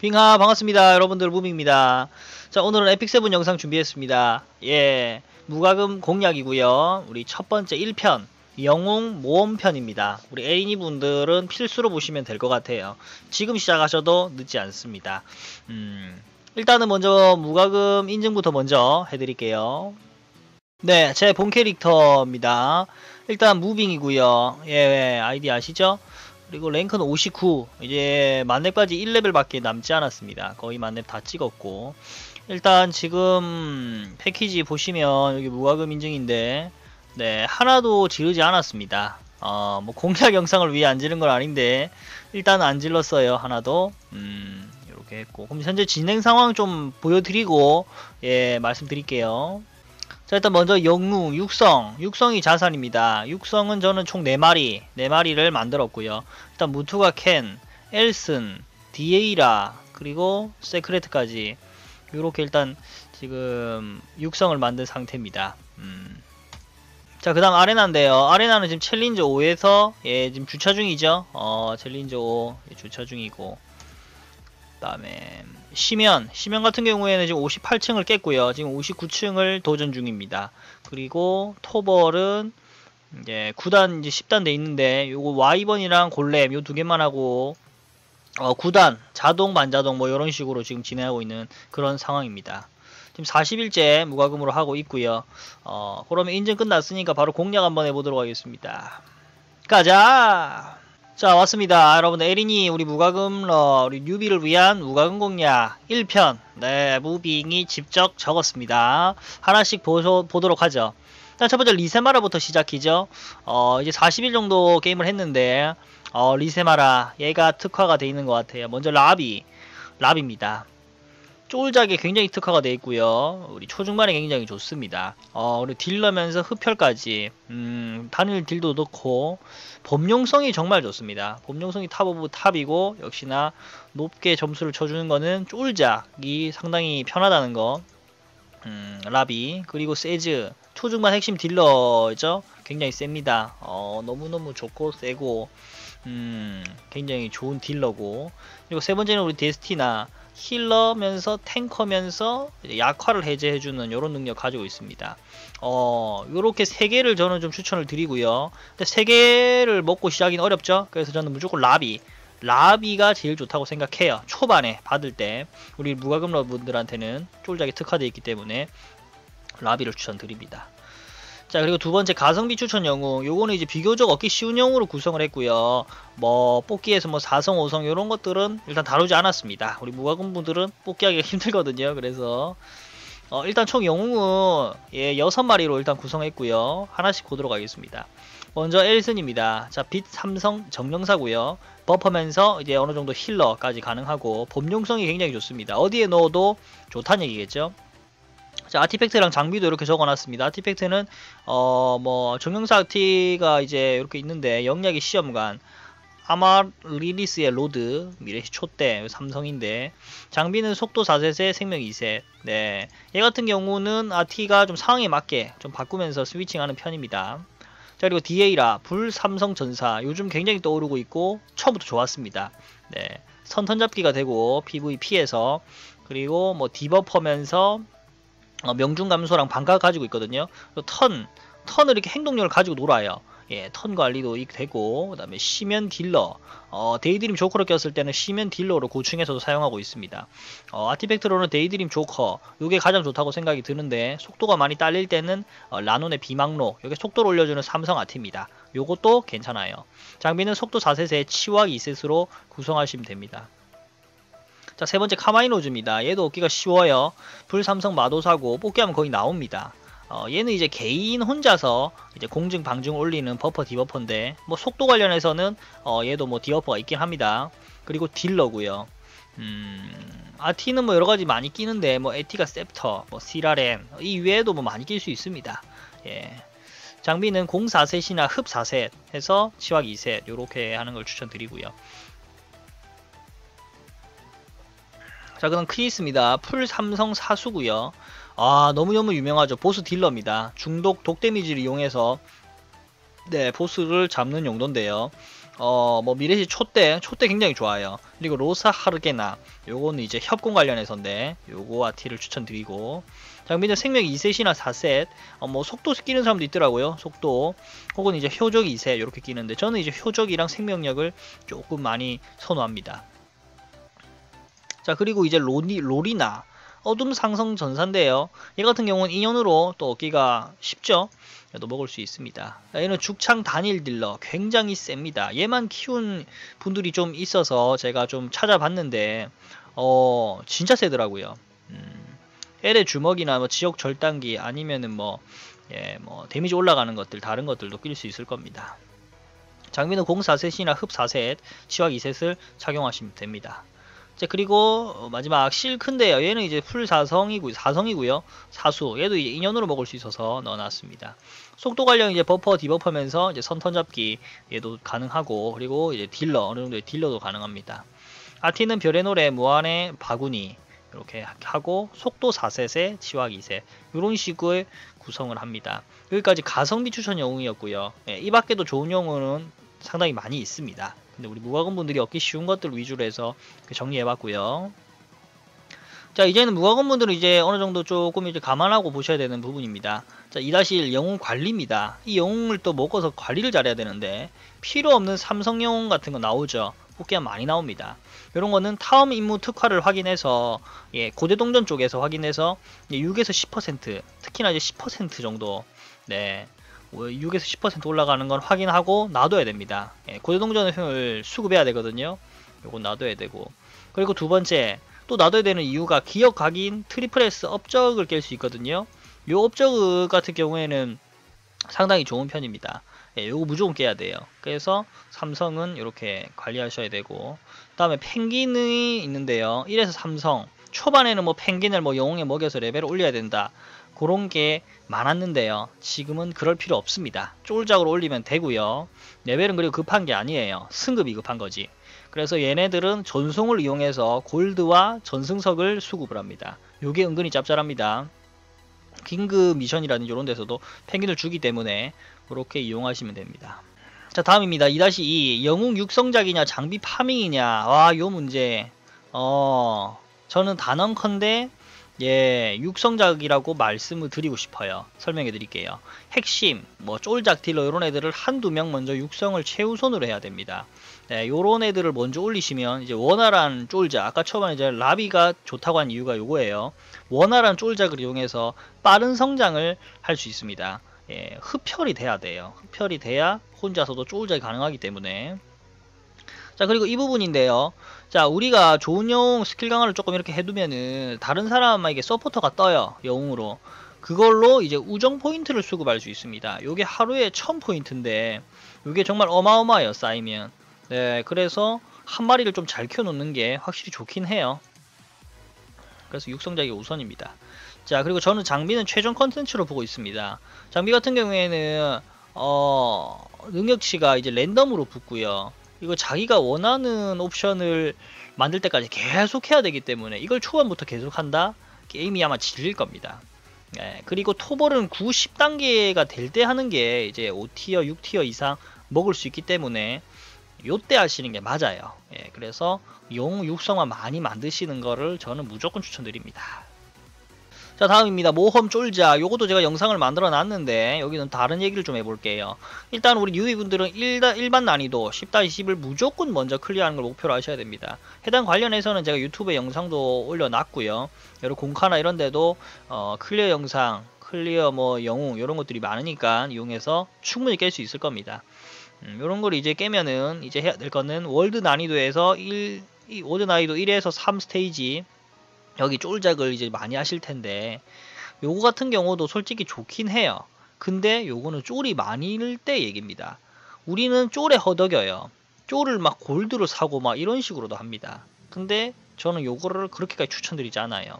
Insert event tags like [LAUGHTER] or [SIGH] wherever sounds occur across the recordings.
빙하 반갑습니다. 여러분들 무빙입니다. 자 오늘은 에픽7 영상 준비했습니다. 예 무과금 공략이고요. 우리 첫 번째 1편 영웅 모험편입니다. 우리 에이니 분들은 필수로 보시면 될 것 같아요. 지금 시작하셔도 늦지 않습니다. 음, 일단은 먼저 무과금 인증부터 먼저 해드릴게요. 네, 제 본 캐릭터입니다. 일단 무빙이고요. 예, 아이디 아시죠? 그리고 랭크는 59 이제 만렙까지 1레벨밖에 남지 않았습니다. 거의 만렙 다 찍었고. 일단 지금 패키지 보시면 여기 무과금 인증인데 네 하나도 지르지 않았습니다. 어 뭐 공략 영상을 위해 안 지른 건 아닌데 일단 안 질렀어요 하나도. 음 이렇게 했고. 그럼 현재 진행 상황 좀 보여드리고 예 말씀드릴게요 자 일단 먼저 영웅 육성. 육성이 자산입니다. 육성은 저는 총 4마리 4마리를 만들었고요. 일단 무투가 켄 엘슨 디에이라 그리고 세크레트까지. 이렇게 일단 지금 육성을 만든 상태입니다. 음. 자그 다음 아레나인데요. 아레나는 지금 챌린저 5에서 예 지금 주차 중이죠. 어 챌린저 5 예, 주차 중이고. 그 다음에 시면 시면 같은 경우에는 지금 58층을 깼고요. 지금 59층을 도전 중입니다. 그리고 토벌은 이제 9단 이제 10단 돼 있는데 요거 와이번이랑 골렘 요 두 개만 하고 어 9단 자동 반자동 뭐 이런 식으로 지금 진행하고 있는 그런 상황입니다. 지금 40일째 무과금으로 하고 있고요. 어 그러면 인증 끝났으니까 바로 공략 한번 해보도록 하겠습니다. 가자 자 왔습니다. 여러분 에린이 우리 무과금러 우리 뉴비를 위한 무과금 공략 1편. 네 무빙이 직접 적었습니다. 하나씩 보소, 보도록 하죠. 첫 번째 리세마라부터 시작이죠. 어 이제 40일 정도 게임을 했는데 어 리세마라 얘가 특화가 돼 있는 것 같아요. 먼저 라비 라비입니다 쫄작에 굉장히 특화가 되어 있고요. 우리 초중반에 굉장히 좋습니다. 어, 그리고 딜러면서 흡혈까지 음, 단일 딜도 넣고 범용성이 정말 좋습니다. 범용성이 탑 오브 탑이고 역시나 높게 점수를 쳐주는 거는 쫄작이 상당히 편하다는 거. 음, 라비 그리고 세즈 초중반 핵심 딜러죠. 굉장히 셉니다. 어, 너무너무 좋고 세고 음, 굉장히 좋은 딜러고 그리고 세 번째는 우리 데스티나 힐러면서 탱커면서 약화를 해제해주는 이런 능력 가지고 있습니다. 어, 요렇게 세 개를 저는 좀 추천을 드리고요. 근데 세 개를 먹고 시작이 어렵죠? 그래서 저는 무조건 라비. 라비가 제일 좋다고 생각해요. 초반에 받을 때. 우리 무과금 러 분들한테는 쫄작이 특화되어 있기 때문에 라비를 추천드립니다. 자 그리고 두 번째 가성비 추천 영웅. 요거는 이제 비교적 얻기 쉬운 영웅으로 구성을 했고요. 뭐 뽑기에서 뭐 4성 5성 요런 것들은 일단 다루지 않았습니다. 우리 무과금 분들은 뽑기하기가 [LAUGHS] 힘들거든요. 그래서 어, 일단 총 영웅은 예 6마리로 일단 구성했고요. 하나씩 보도록 하겠습니다. 먼저 엘슨입니다. 자빛 삼성 정령사고요. 버퍼면서 이제 어느정도 힐러까지 가능하고 범용성이 굉장히 좋습니다. 어디에 넣어도 좋다는 얘기겠죠 자, 아티팩트랑 장비도 이렇게 적어놨습니다. 아티팩트는 어 뭐 정형사 아티가 이제 이렇게 있는데 영약의 시험관 아마 리리스의 로드 미래시 촛대 삼성인데 장비는 속도 4셋에 생명 2셋 네. 얘 같은 경우는 아티가 좀 상황에 맞게 좀 바꾸면서 스위칭하는 편입니다. 자 그리고 디에이라 불 삼성 전사 요즘 굉장히 떠오르고 있고 처음부터 좋았습니다. 네. 선턴 잡기가 되고 PVP에서 그리고 뭐 디버퍼면서 어, 명중 감소랑 반가 가지고 있거든요. 턴, 턴을 이렇게 행동력을 가지고 놀아요. 예, 턴 관리도 되고, 그 다음에 시면 딜러, 어, 데이드림 조커로 꼈을 때는 시면 딜러로 고층에서도 사용하고 있습니다. 어, 아티팩트로는 데이드림 조커, 요게 가장 좋다고 생각이 드는데, 속도가 많이 딸릴 때는 어, 라논의 비망로, 여기 속도를 올려주는 삼성 아티입니다. 요것도 괜찮아요. 장비는 속도 4셋에 치와 2셋으로 구성하시면 됩니다. 자, 세 번째 카마이노즈입니다. 얘도 얻기가 쉬워요. 불삼성 마도사고 뽑기하면 거의 나옵니다. 어, 얘는 이제 개인 혼자서 이제 공증 방증 올리는 버퍼 디버퍼인데 뭐 속도 관련해서는 어, 얘도 뭐 디버퍼가 있긴 합니다. 그리고 딜러고요. 음, 아티는 뭐 여러 가지 많이 끼는데 뭐 에티가 셉터, 뭐 시라렌 이 외에도 뭐 많이 낄 수 있습니다. 예. 장비는 공 4셋이나 흡 4셋 해서 치확 2셋 이렇게 하는 걸 추천드리고요. 자 그럼 크리스입니다. 풀 삼성 사수고요. 아 너무너무 유명하죠. 보스 딜러입니다. 중독 독 데미지를 이용해서 네 보스를 잡는 용도인데요. 어, 뭐 미래시 촛대, 촛대 굉장히 좋아요. 그리고 로사 하르게나, 요거는 이제 협공 관련해서인데, 요거 아티를 추천드리고, 장비는 생명 2셋이나 4셋, 어, 뭐 속도 끼는 사람도 있더라고요. 속도, 혹은 이제 효적 2셋 이렇게 끼는데, 저는 이제 효적이랑 생명력을 조금 많이 선호합니다. 자, 그리고 이제 로니, 로리나, 어둠 상성 전사인데요. 얘 같은 경우는 인연으로 또 얻기가 쉽죠. 또 먹을 수 있습니다. 얘는 죽창 단일 딜러 굉장히 셉니다. 얘만 키운 분들이 좀 있어서 제가 좀 찾아봤는데 어 진짜 세더라고요. 음, L의 주먹이나 뭐 지역 절단기 아니면은 뭐 예, 뭐 데미지 올라가는 것들 다른 것들도 낄 수 있을 겁니다. 장비는 공 4셋이나 흡 4셋, 치확 2셋을 착용하시면 됩니다. 자 그리고 마지막 실크인데요. 얘는 이제 풀 사성이고 사성이고요. 사수 얘도 이제 인연으로 먹을 수 있어서 넣어놨습니다. 속도 관련 이제 버퍼 디버퍼면서 이제 선턴 잡기 얘도 가능하고 그리고 이제 딜러 어느 정도의 딜러도 가능합니다. 아티는 별의 노래 무한의 바구니 이렇게 하고 속도 4셋에 치확 2셋 이런 식의 구성을 합니다. 여기까지 가성비 추천 영웅이었고요. 예, 이 밖에도 좋은 영웅은 상당히 많이 있습니다. 근데 우리 무과금 분들이 얻기 쉬운 것들 위주로 해서 정리해봤고요. 자 이제는 무과금 분들은 이제 어느 정도 조금 이제 감안하고 보셔야 되는 부분입니다. 자 2-1 영웅 관리입니다. 이 영웅을 또 먹어서 관리를 잘해야 되는데 필요 없는 삼성 영웅 같은 거 나오죠. 뽑기가 많이 나옵니다. 이런 거는 타움 임무 특화를 확인해서 예, 고대 동전 쪽에서 확인해서 6에서 10% 특히나 이제 10% 정도 네 6에서 10% 올라가는 건 확인하고 놔둬야 됩니다. 예, 고대동전을 수급해야 되거든요. 요거 놔둬야 되고 그리고 두 번째 또 놔둬야 되는 이유가 기억 각인 트리플 S 업적을 깰 수 있거든요. 요 업적 같은 경우에는 상당히 좋은 편입니다. 예, 요거 무조건 깨야 돼요. 그래서 삼성은 이렇게 관리하셔야 되고 다음에 펭귄이 있는데요. 1에서 삼성 초반에는 뭐 펭귄을 뭐 영웅에 먹여서 레벨을 올려야 된다. 그런 게 많았는데요. 지금은 그럴 필요 없습니다. 쫄작으로 올리면 되고요. 레벨은 그리고 급한 게 아니에요. 승급이 급한 거지. 그래서 얘네들은 전송을 이용해서 골드와 전승석을 수급을 합니다. 요게 은근히 짭짤합니다. 긴급 미션이라든지 이런 데서도 펭귄을 주기 때문에 그렇게 이용하시면 됩니다. 자 다음입니다. 2-2 영웅 육성작이냐 장비 파밍이냐 와 요 문제 어 저는 단언컨대 예, 육성작이라고 말씀을 드리고 싶어요. 설명해 드릴게요. 핵심, 뭐 쫄작 딜러 이런 애들을 한두 명 먼저 육성을 최우선으로 해야 됩니다. 네, 요런 애들을 먼저 올리시면 이제 원활한 쫄작, 아까 처음에 이제 라비가 좋다고 한 이유가 요거예요. 원활한 쫄작을 이용해서 빠른 성장을 할 수 있습니다. 예, 흡혈이 돼야 돼요. 흡혈이 돼야 혼자서도 쫄작이 가능하기 때문에 자 그리고 이 부분인데요. 자 우리가 좋은 영웅 스킬 강화를 조금 이렇게 해두면은 다른 사람에게 서포터가 떠요 영웅으로. 그걸로 이제 우정 포인트를 수급할 수 있습니다. 요게 하루에 1000포인트인데 요게 정말 어마어마해요 쌓이면. 네 그래서 한 마리를 좀 잘 키워놓는 게 확실히 좋긴 해요. 그래서 육성작이 우선입니다. 자 그리고 저는 장비는 최종 컨텐츠로 보고 있습니다. 장비 같은 경우에는 어 능력치가 이제 랜덤으로 붙고요 이거 자기가 원하는 옵션을 만들 때까지 계속 해야 되기 때문에 이걸 초반부터 계속 한다? 게임이 아마 질릴 겁니다. 네, 그리고 토벌은 9, 10단계가 될 때 하는 게 이제 5티어, 6티어 이상 먹을 수 있기 때문에 요때 하시는 게 맞아요. 예, 그래서 용 육성만 많이 만드시는 거를 저는 무조건 추천드립니다. 자 다음입니다. 모험 쫄자. 요것도 제가 영상을 만들어 놨는데 여기는 다른 얘기를 좀 해볼게요. 일단 우리 뉴비분들은 일반 난이도 10-10을 무조건 먼저 클리어하는 걸 목표로 하셔야 됩니다. 해당 관련해서는 제가 유튜브에 영상도 올려놨고요. 여러 공카나 이런 데도 어, 클리어 영상 클리어 뭐 영웅 이런 것들이 많으니까 이용해서 충분히 깰 수 있을 겁니다. 음, 이런 걸 이제 깨면은 이제 해야 될 거는 월드 난이도에서 1, 월드 난이도 1에서 3 스테이지 여기 쫄작을 이제 많이 하실 텐데 요거 같은 경우도 솔직히 좋긴 해요. 근데 요거는 쫄이 많을 때 얘기입니다. 우리는 쫄에 허덕여요. 쫄을 막 골드로 사고 막 이런 식으로도 합니다. 근데 저는 요거를 그렇게까지 추천드리지 않아요.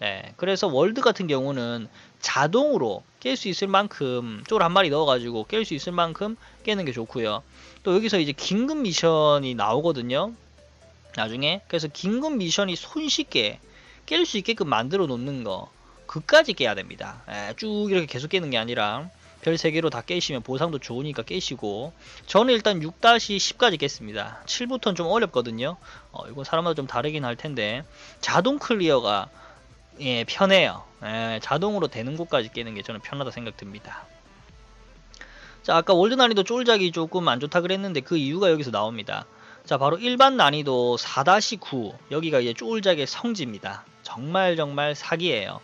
네, 그래서 월드 같은 경우는 자동으로 깰 수 있을 만큼 쫄 한 마리 넣어가지고 깰 수 있을 만큼 깨는 게 좋고요. 또 여기서 이제 긴급 미션이 나오거든요. 나중에 그래서 긴급 미션이 손쉽게 깰 수 있게끔 만들어 놓는 거 그까지 깨야 됩니다. 에, 쭉 이렇게 계속 깨는 게 아니라 별 3개로 다 깨시면 보상도 좋으니까 깨시고. 저는 일단 6-10까지 깼습니다. 7부터는 좀 어렵거든요. 어, 이건 사람마다 좀 다르긴 할 텐데. 자동 클리어가 예, 편해요. 예, 자동으로 되는 곳까지 깨는 게 저는 편하다 생각 듭니다. 자 아까 월드 난이도 쫄작이 조금 안 좋다 그랬는데 그 이유가 여기서 나옵니다. 자 바로 일반 난이도 4-9 여기가 이제 쫄작의 성지입니다 정말 정말 사기예요.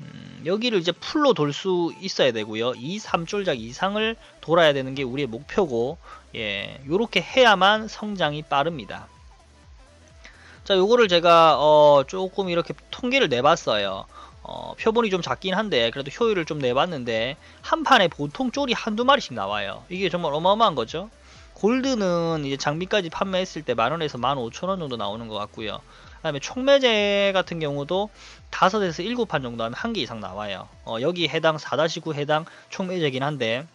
음, 여기를 이제 풀로 돌 수 있어야 되고요. 2, 3쫄작 이상을 돌아야 되는 게 우리의 목표고 예 요렇게 해야만 성장이 빠릅니다. 자 요거를 제가 어, 조금 이렇게 통계를 내봤어요. 어, 표본이 좀 작긴 한데 그래도 효율을 좀 내봤는데 한 판에 보통 쫄이 한두 마리씩 나와요. 이게 정말 어마어마한 거죠. 골드는 이제 장비까지 판매했을 때 만원에서 만 오천원 정도 나오는 것 같고요 그 다음에 총매제 같은 경우도 5에서 7판 정도 하면 한 개 이상 나와요. 어, 여기 해당 4-9 해당 총매제긴 한데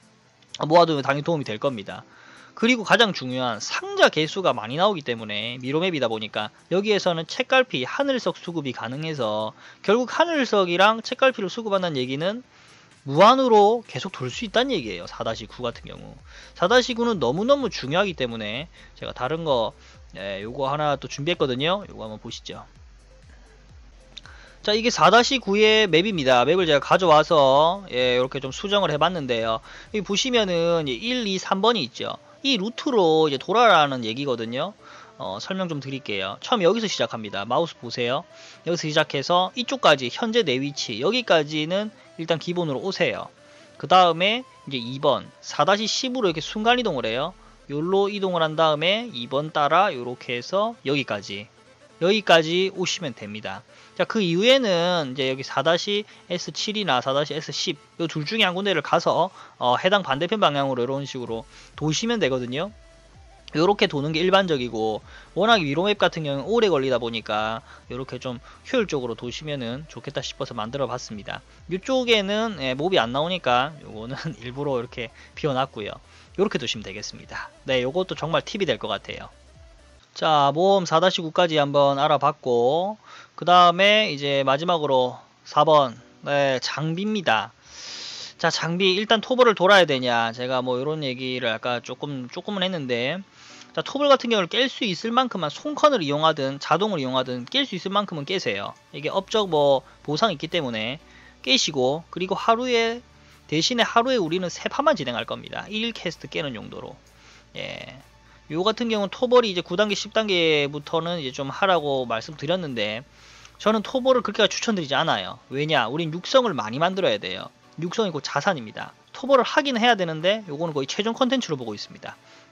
모아두면 당연히 도움이 될 겁니다. 그리고 가장 중요한 상자 개수가 많이 나오기 때문에 미로맵이다 보니까 여기에서는 책갈피 하늘석 수급이 가능해서 결국 하늘석이랑 책갈피를 수급한다는 얘기는 무한으로 계속 돌 수 있다는 얘기예요 4-9 같은 경우. 4-9는 너무너무 중요하기 때문에 제가 다른 거 예, 요거 하나 또 준비했거든요. 요거 한번 보시죠. 자 이게 4-9의 맵입니다. 맵을 제가 가져와서 예, 이렇게 좀 수정을 해봤는데요. 여기 보시면은 1, 2, 3번이 있죠. 이 루트로 이제 돌아라는 얘기거든요. 어, 설명 좀 드릴게요. 처음 여기서 시작합니다. 마우스 보세요. 여기서 시작해서 이쪽까지 현재 내 위치 여기까지는 일단 기본으로 오세요. 그 다음에 이제 2번 4-10으로 이렇게 순간 이동을 해요. 요로 이동을 한 다음에 2번 따라 이렇게 해서 여기까지 여기까지 오시면 됩니다. 자, 그 이후에는 이제 여기 4-S7이나 4-S10 이둘 중에 한 군데를 가서 어, 해당 반대편 방향으로 이런 식으로 도시면 되거든요. 이렇게 도는 게 일반적이고 워낙 위로맵 같은 경우는 오래 걸리다 보니까 이렇게 좀 효율적으로 도시면은 좋겠다 싶어서 만들어 봤습니다. 이쪽에는 예, 몹이 안 나오니까 요거는 [LAUGHS] 일부러 이렇게 비워놨고요. 이렇게 두시면 되겠습니다. 네 요것도 정말 팁이 될 것 같아요. 자 모험 4-9까지 한번 알아봤고 그 다음에 이제 마지막으로 4번. 네, 장비입니다. 자 장비 일단 토벌을 돌아야 되냐. 제가 뭐 이런 얘기를 아까 조금 조금은 했는데 자 토벌 같은 경우를 깰 수 있을 만큼만 손컨을 이용하든 자동을 이용하든 깰 수 있을 만큼은 깨세요. 이게 업적 뭐 보상 있기 때문에 깨시고 그리고 하루에 대신에 하루에 우리는 세 판만 진행할 겁니다. 1 캐스트 깨는 용도로. 예. 요 같은 경우는 토벌이 이제 9단계 10단계부터는 이제 좀 하라고 말씀드렸는데 저는 토벌을 그렇게 추천드리지 않아요. 왜냐 우린 육성을 많이 만들어야 돼요. 육성이 곧 자산입니다. 토벌을 하긴 해야 되는데 요거는 거의 최종 컨텐츠로 보고 있습니다. 네.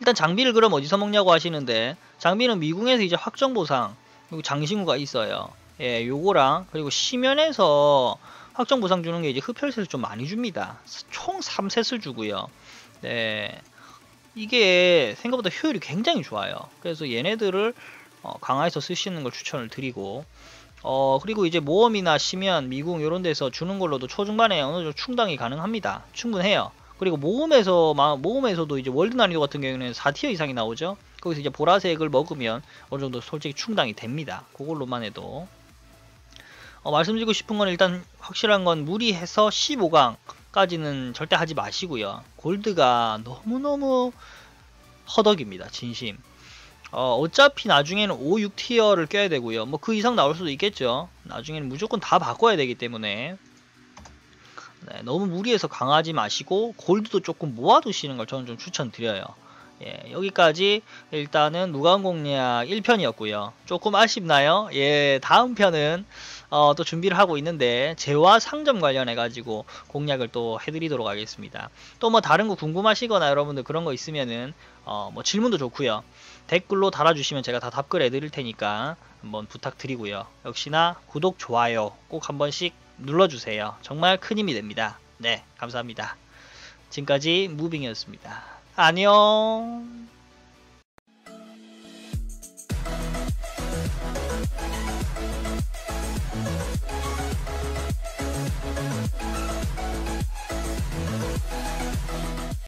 일단 장비를 그럼 어디서 먹냐고 하시는데 장비는 미궁에서 이제 확정 보상 그리고 장신구가 있어요 예 요거랑 그리고 시면에서 확정 보상 주는 게 이제 흡혈셋을 좀 많이 줍니다 총 3셋을 주고요 네 이게 생각보다 효율이 굉장히 좋아요. 그래서 얘네들을 어, 강화해서 쓰시는 걸 추천을 드리고 어 그리고 이제 모험이나 심연, 미궁 이런 데서 주는 걸로도 초중반에 어느 정도 충당이 가능합니다. 충분해요. 그리고 모험에서 모험에서도 이제 월드 난이도 같은 경우에는 4티어 이상이 나오죠. 거기서 이제 보라색을 먹으면 어느 정도 솔직히 충당이 됩니다. 그걸로만 해도 어, 말씀드리고 싶은 건 일단 확실한 건 무리해서 15강 까지는 절대 하지 마시고요. 골드가 너무너무 허덕입니다. 진심. 어, 어차피 나중에는 5, 6티어를 껴야 되고요. 뭐 그 이상 나올 수도 있겠죠. 나중에는 무조건 다 바꿔야 되기 때문에 네, 너무 무리해서 강하지 마시고 골드도 조금 모아두시는 걸 저는 좀 추천드려요. 예, 여기까지 일단은 무관공략 1편이었고요. 조금 아쉽나요? 예, 다음 편은 어, 또 준비를 하고 있는데 재화 상점 관련해 가지고 공략을 또 해드리도록 하겠습니다. 또 뭐 다른 거 궁금하시거나 여러분들 그런 거 있으면은 어, 뭐 질문도 좋고요. 댓글로 달아주시면 제가 다 답글 해드릴 테니까 한번 부탁드리고요. 역시나 구독, 좋아요 꼭 한 번씩 눌러주세요. 정말 큰 힘이 됩니다. 네, 감사합니다. 지금까지 무빙이었습니다. 안녕